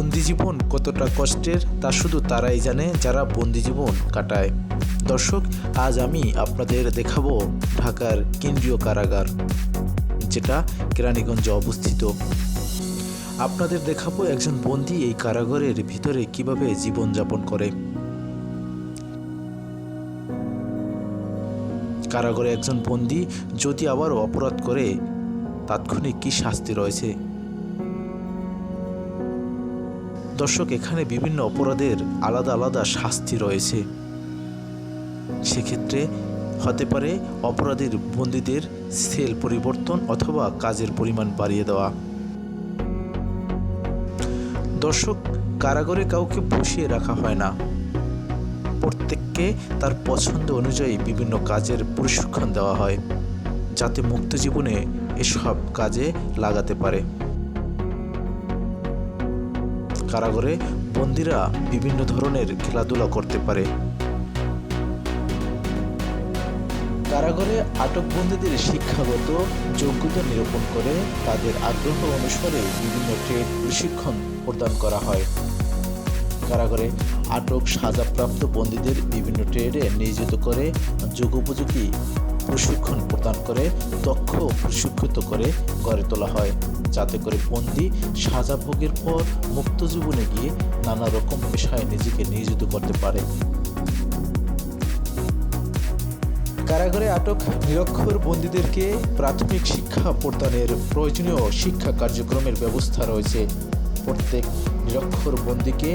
বন্দি জীবন কতটা কষ্টের, তা শুধু তারাই জানে যারা বন্দি জীবন কাটায়। দর্শক, আজ আমি আপনাদের দেখাবো ঢাকার কেন্দ্রীয় কারাগার, যেটা কেরানীগঞ্জে অবস্থিত। আপনাদের দেখাবো একজন বন্দি এই কারাগারের ভিতরে কীভাবে জীবনযাপন করে। কারাগারে একজন বন্দি যদি আবারও অপরাধ করে, তাৎক্ষণিক কী শাস্তি রয়েছে? দর্শক, এখানে বিভিন্ন অপরাধের আলাদা আলাদা শাস্তি রয়েছে। সেক্ষেত্রে হতে পারে অপরাধীর বন্দীদের সেল পরিবর্তন অথবা কাজের পরিমাণ বাড়িয়ে দেওয়া। দর্শক, কারাগারে কাউকে বসিয়ে রাখা হয় না। প্রত্যেককে তার পছন্দ অনুযায়ী বিভিন্ন কাজের প্রশিক্ষণ দেওয়া হয়, যাতে মুক্ত জীবনে এসব কাজে লাগাতে পারে। কারাগারে বন্দিরা বিভিন্ন ধরনের খেলাধুলা করতে পারে। কারাগারে আটক বন্দীদের শিক্ষাগত যোগ্যতা নিরূপণ করে তাদের আগ্রহ অনুসারে বিভিন্ন ট্রেড প্রশিক্ষণ প্রদান করা হয়। কারাগারে আটক সাজাপ্রাপ্ত বন্দীদের বিভিন্ন ট্রেডে নিয়োজিত করে যুগোপযোগী প্রশিক্ষণ প্রদান করে, দক্ষ প্রশিক্ষিত করে গড়ে তোলা হয়। যাতে করে বন্দি সাজা ভোগের পর মুক্ত জীবনে গিয়ে নানা রকম পেশায় নিজেকে নিয়োজিত করতে পারে। কারাগারে আটক নিরক্ষর বন্দীদেরকে প্রাথমিক শিক্ষা প্রদানের প্রয়োজনীয় শিক্ষা কার্যক্রমের ব্যবস্থা রয়েছে। প্রত্যেক নিরক্ষর বন্দীকে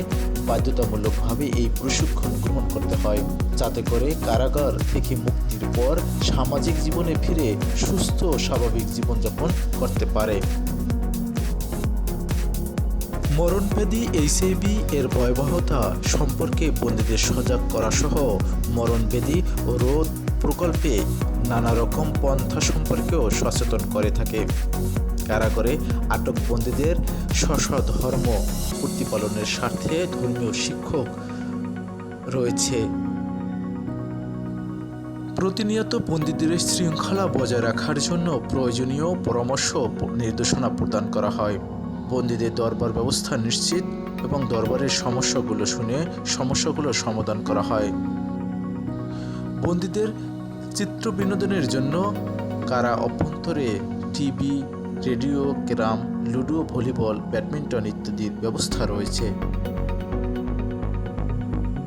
বাধ্যতামূলকভাবে এই প্রশিক্ষণ গ্রহণ করতে হয়। যাতে করে কারাগার থেকে মুক্তির পর সামাজিক জীবনে ফিরে সুস্থ স্বাভাবিক জীবনযাপন করতে পারে। মরণব্যাধি, এইচআইভি এর ভয়াবহতা সম্পর্কে বন্দীদের সজাগ করা সহ মরণব্যাধি ও রোধ প্রকল্পে নানা রকম পন্থা সম্পর্কেও সচেতন করে থাকে। কারাগারে আটক বন্দীদের স্ব ধর্ম প্রতিপালনের স্বার্থে ধর্মীয় শিক্ষক রয়েছে। প্রতিনিয়ত বন্দীদের শৃঙ্খলা বজায় রাখার জন্য প্রয়োজনীয় পরামর্শ নির্দেশনা প্রদান করা হয়। বন্দীদের দরবার ব্যবস্থা নিশ্চিত এবং দরবারের সমস্যাগুলো শুনে সমস্যাগুলো সমাধান করা হয়। বন্দীদের চিত্র বিনোদনের জন্য কারা অভ্যন্তরে TV radio carrom ludo volleyball badminton ইত্যাদির ব্যবস্থা রয়েছে।